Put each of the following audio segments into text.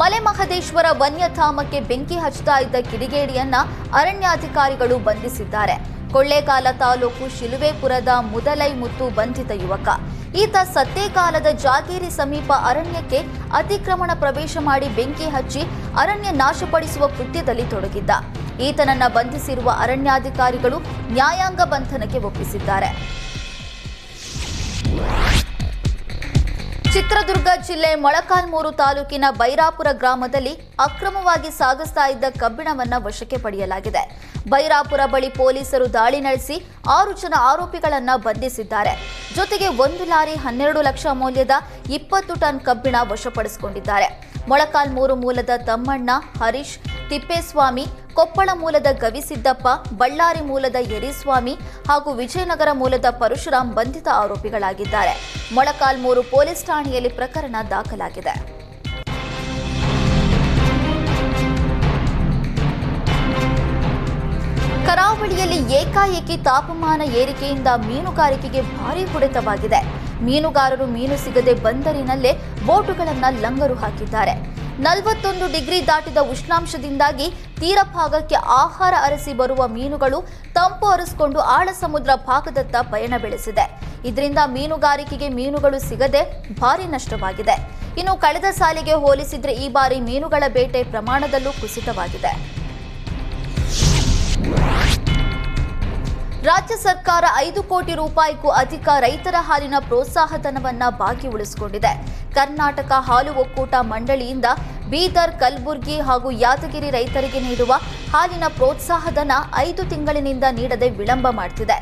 ಮಲೆ ಮಹದೇಶ್ವರ ವನ್ಯಧಾಮಕ್ಕೆ ಬೆಂಕಿ ಹಚ್ಚುತ್ತಾ ಇದ್ದ ಕಿಡಿಗೇಡಿಯನ್ನ ಅರಣ್ಯಾಧಿಕಾರಿಗಳು ಬಂಧಿಸಿದ್ದಾರೆ. ಕೊಳ್ಳೇಗಾಲ ತಾಲೂಕು ಶಿಲುವೆಪುರದ ಮುದಲೈ ಮುತ್ತು ಬಂಧಿತ ಯುವಕ. ಈತ ಸತ್ತೇಕಾಲದ ಜಾಗೀರಿ ಸಮೀಪ ಅರಣ್ಯಕ್ಕೆ ಅತಿಕ್ರಮಣ ಪ್ರವೇಶ ಮಾಡಿ ಬೆಂಕಿ ಹಚ್ಚಿ ಅರಣ್ಯ ನಾಶಪಡಿಸುವ ಕೃತ್ಯದಲ್ಲಿ ತೊಡಗಿದ್ದ. ಈತನನ್ನ ಬಂಧಿಸಿರುವ ಅರಣ್ಯಾಧಿಕಾರಿಗಳು ನ್ಯಾಯಾಂಗ ಬಂಧನಕ್ಕೆ ಒಪ್ಪಿಸಿದ್ದಾರೆ. ಚಿತ್ರದುರ್ಗ ಜಿಲ್ಲೆ ಮೊಳಕಾಲ್ಮೂರು ತಾಲೂಕಿನ ಬೈರಾಪುರ ಗ್ರಾಮದಲ್ಲಿ ಅಕ್ರಮವಾಗಿ ಸಾಗಿಸ್ತಾ ಇದ್ದ ಕಬ್ಬಿಣವನ್ನ ವಶಕ್ಕೆ ಪಡೆಯಲಾಗಿದೆ. ಬೈರಾಪುರ ಬಳಿ ಪೊಲೀಸರು ದಾಳಿ ನಡೆಸಿ ಆರು ಜನ ಆರೋಪಿಗಳನ್ನ ಬಂಧಿಸಿದ್ದಾರೆ. ಜೊತೆಗೆ ಒಂದು ಲಾರಿ ಹನ್ನೆರಡು ಲಕ್ಷ ಮೌಲ್ಯದ ಇಪ್ಪತ್ತು ಟನ್ ಕಬ್ಬಿಣ ವಶಪಡಿಸಿಕೊಂಡಿದ್ದಾರೆ. ಮೊಳಕಾಲ್ಮೂರು ಮೂಲದ ತಮ್ಮಣ್ಣ ಹರೀಶ್ ತಿಪ್ಪೇಸ್ವಾಮಿ ಕೊಪ್ಪಳ ಮೂಲದ ಗವಿಸಿದ್ದಪ್ಪ ಬಳ್ಳಾರಿ ಮೂಲದ ಯರಿಸ್ವಾಮಿ ಹಾಗೂ ವಿಜಯನಗರ ಮೂಲದ ಪರಶುರಾಮ್ ಬಂಧಿತ ಆರೋಪಿಗಳಾಗಿದ್ದಾರೆ. ಮೊಳಕಾಲ್ಮೂರು ಪೊಲೀಸ್ ಠಾಣೆಯಲ್ಲಿ ಪ್ರಕರಣ ದಾಖಲಾಗಿದೆ. ಕರಾವಳಿಯಲ್ಲಿ ಏಕಾಏಕಿ ತಾಪಮಾನ ಏರಿಕೆಯಿಂದ ಮೀನುಗಾರಿಕೆಗೆ ಭಾರೀ ಹೊಡೆತವಾಗಿದೆ. ಮೀನುಗಾರರು ಮೀನು ಸಿಗದೆ ಬಂದರಿನಲ್ಲೇ ಬೋಟುಗಳನ್ನು ಲಂಗರು ಹಾಕಿದ್ದಾರೆ. ನಲವತ್ತೊಂದು ಡಿಗ್ರಿ ದಾಟಿದ ಉಷ್ಣಾಂಶದಿಂದಾಗಿ ತೀರ ಭಾಗಕ್ಕೆ ಆಹಾರ ಅರಸಿ ಬರುವ ಮೀನುಗಳು ತಂಪು ಅರಸಿಕೊಂಡು ಆಳ ಸಮುದ್ರ ಭಾಗದತ್ತ ಪಯಣ ಬೆಳೆಸಿದೆ. ಇದರಿಂದ ಮೀನುಗಾರಿಕೆಗೆ ಮೀನುಗಳು ಸಿಗದೆ ಭಾರಿ ನಷ್ಟವಾಗಿದೆ. ಇನ್ನು ಕಳೆದ ಸಾಲಿಗೆ ಹೋಲಿಸಿದ್ರೆ ಈ ಬಾರಿ ಮೀನುಗಳ ಬೇಟೆ ಪ್ರಮಾಣದಲ್ಲೂ ಕುಸಿತವಾಗಿದೆ. ರಾಜ್ಯ ಸರ್ಕಾರ ಐದು ಕೋಟಿ ರೂಪಾಯಿಗೂ ಅಧಿಕ ರೈತರ ಹಾಲಿನ ಪ್ರೋತ್ಸಾಹಧನವನ್ನ ಬಾಕಿ ಉಳಿಸಿಕೊಂಡಿದೆ. ಕರ್ನಾಟಕ ಹಾಲು ಒಕ್ಕೂಟ ಮಂಡಳಿಯಿಂದ ಬೀದರ್, ಕಲಬುರಗಿ ಹಾಗೂ ಯಾದಗಿರಿ ರೈತರಿಗೆ ನೀಡುವ ಹಾಲಿನ ಪ್ರೋತ್ಸಾಹಧನ ಐದು ತಿಂಗಳಿನಿಂದ ನೀಡದೆ ವಿಳಂಬ ಮಾಡ್ತಿದೆ.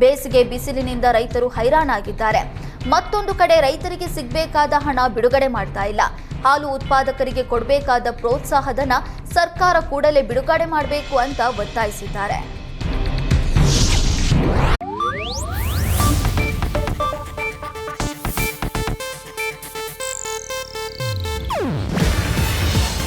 ಬೇಸಿಗೆ ಬಿಸಿಲಿನಿಂದ ರೈತರು ಹೈರಾಣಾಗಿದ್ದಾರೆ. ಮತ್ತೊಂದು ಕಡೆ ರೈತರಿಗೆ ಸಿಗಬೇಕಾದ ಹಣ ಬಿಡುಗಡೆ ಮಾಡ್ತಾ ಇಲ್ಲ. ಹಾಲು ಉತ್ಪಾದಕರಿಗೆ ಕೊಡಬೇಕಾದ ಪ್ರೋತ್ಸಾಹಧನ ಸರ್ಕಾರ ಕೂಡಲೇ ಬಿಡುಗಡೆ ಮಾಡಬೇಕು ಅಂತ ಒತ್ತಾಯಿಸಿದ್ದಾರೆ.